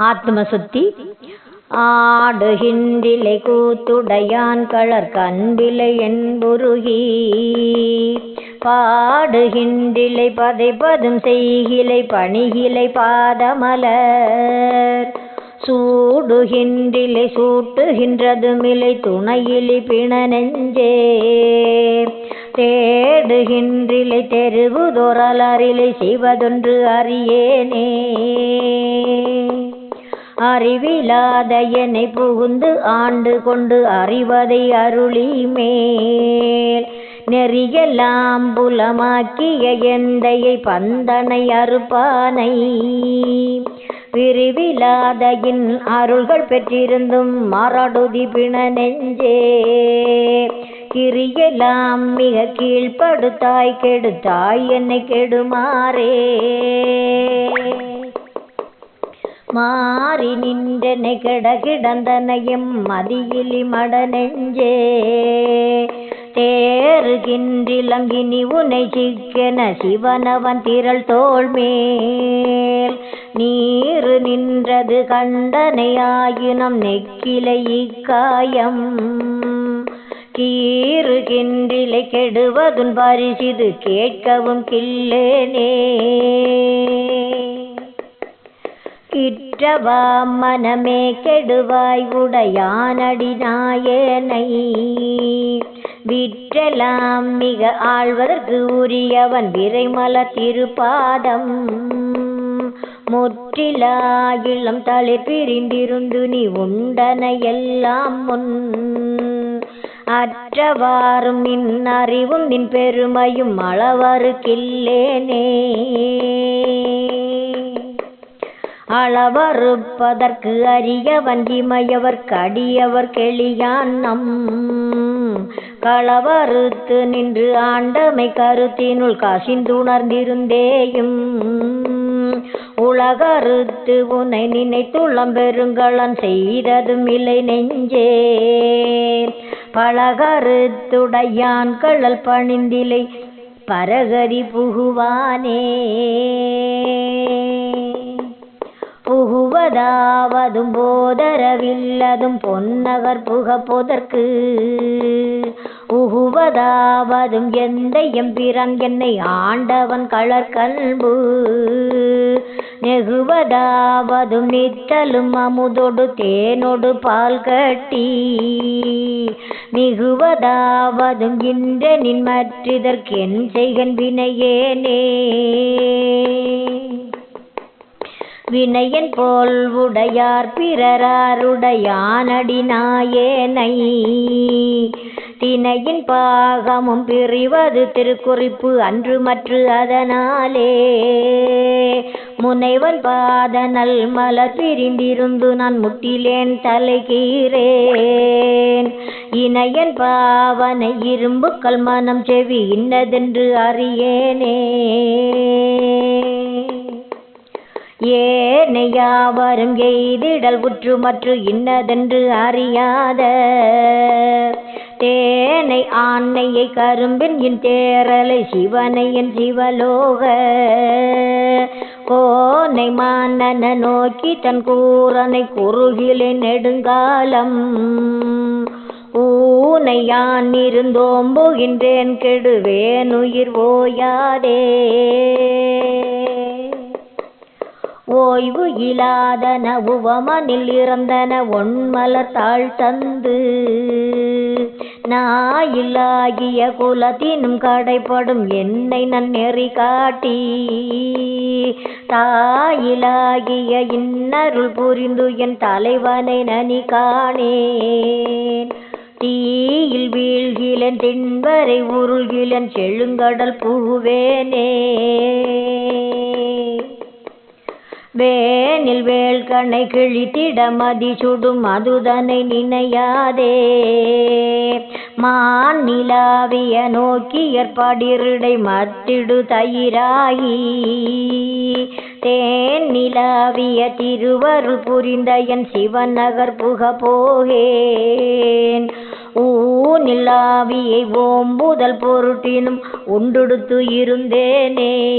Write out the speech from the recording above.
ஆத்ம சுத்தி ஆடுகின்றிலை கூத்துடையான் கலர் கண்டிலை என்புருகி. பாடுகின்றிலை பதைப்பதும் செய்கிலை பணிகிலை பாதமலர். சூடுகின்றிலை சூட்டுகின்றதுமிலை துணையிலி பிண நெஞ்சே தேடுகின்றிலை தெருவுதொரலரிலை செய்வதொன்று அறியேனே. அறிவிலாத என்னை புகுந்து ஆண்டு கொண்டு அறிவதை அருளி மேல் நெறியெல்லாம் புலமாக்கிய எந்தையை பந்தனை அறுப்பானை. விரிவிலாதையின் அருள்கள் பெற்றிருந்தும் மரடுதி பிண நெஞ்சே. கிரியெல்லாம் மிக கீழ்படுத்தாய் கெடுத்தாய் என்னை கெடுமாறே. மாறி நின்றனை கிட கிடந்தனையும் மதியிலி மட நெஞ்சே தேறுகின்றிலங்கினி உனை சிக்கென சிவனவன் திரள் தோல்மேல் நீரு நின்றது கண்டனையாயினம் நெக்கிலை இக்காயம். கீறுகின்றிலை கெடுவதுன் பரிசிது கேட்கவும் கில்லேனே. கிற்றவா மனமே கெடுவாய் உடையானடி நாயனை. விற்றலாம் மிக ஆழ்வதற்கு உரியவன் விரைமல திருப்பாதம். முற்றிலா இளம் தலை பிரிந்திருந்து நீ உண்டன எல்லாம் முன். அற்றவாறும் நின் அறிவும் நின் பெருமையும் அளவருக்கில்லேனே அளவறுப்பதற்கு அரிய வஞ்சிமையவர்க்கு கடியவர் கெளியான் நம். களவறுத்து நின்று ஆண்டமை கருத்தினுள் கசிந்துணர்ந்திருந்தேயும். உலகறுத்து உனை நினைத்துள்ளம் பெருங்களன் செய்ததும் இல்லை நெஞ்சே. பழகறுத்துடையான் கழல் பணிந்திலை பரகரி புகுவானே. புகுவதாவதும் போதரவில்லதும் பொன்னகர் புகப்போதற்கு. உகுவதாவதும் எந்த எம்பிரான் என்னை ஆண்டவன் கழற்கல்பு நெகுவதாவதும் நித்தலும் அமுதொடு தேனொடு பால் கட்டி. மிகுவதாவதும் இன்றனின் மற்றிதற்கென் செய்கன் வினையேனே. வினையன் போல் உடையார் பிறராருடையானடினாயேனை தினையின் பாகமும் பிரிவது திருக்குறிப்பு அன்று மற்று அதனாலே. முனைவன் பாதனல் மலர் பிரிந்திருந்து நான் முட்டிலேன் தலைகீரேன் இணையன் பாவனை இரும்பு கல்மனம் செவி இன்னதென்று அறியேனே. ஏ என்னை யாவரும் எய்திடல் உற்று மற்று இன்னதென்று அறியாத. தேனை ஆண்னையை கரும்பின் என் தேரலை சிவனை என் சிவலோக. கோனை மானன நோக்கி தன் கூறனை குறுகிலே நெடுங்காலம். ஊனை யான் இருந்தோம்புகின்றேன் கெடுவேன் உயிர் ஓயாதே. ஓய்வு இலாதன உவமனில் இறந்தன ஒன்மலர் தாழ் தந்து நாயிலாகிய குலத்தினும் கடைப்படும் என்னை நன்னெறி காட்டி. தாயிலாகிய இன்னருள் புரிந்து என் தலைவனை நனி காணேன். தீயில் வீழ்கிலன் தின்வரை உருள்கிலன் செழுங்கடல் புகுவேனே. வேனில் வேல்கணை கிழித்திடமதி சுடும் அதுதனை நினையாதே. மான் நிலாவிய நோக்கி ஏற்பாடிருடை மத்திடு தயிராகி. தேன் நிலாவிய திருவருள் புரிந்த என் சிவன் நகர் புக போகேன். ஊநிலாவியை ஓம்புதல் பொருட்டினும் உண்டுடுத்து இருந்தேனே.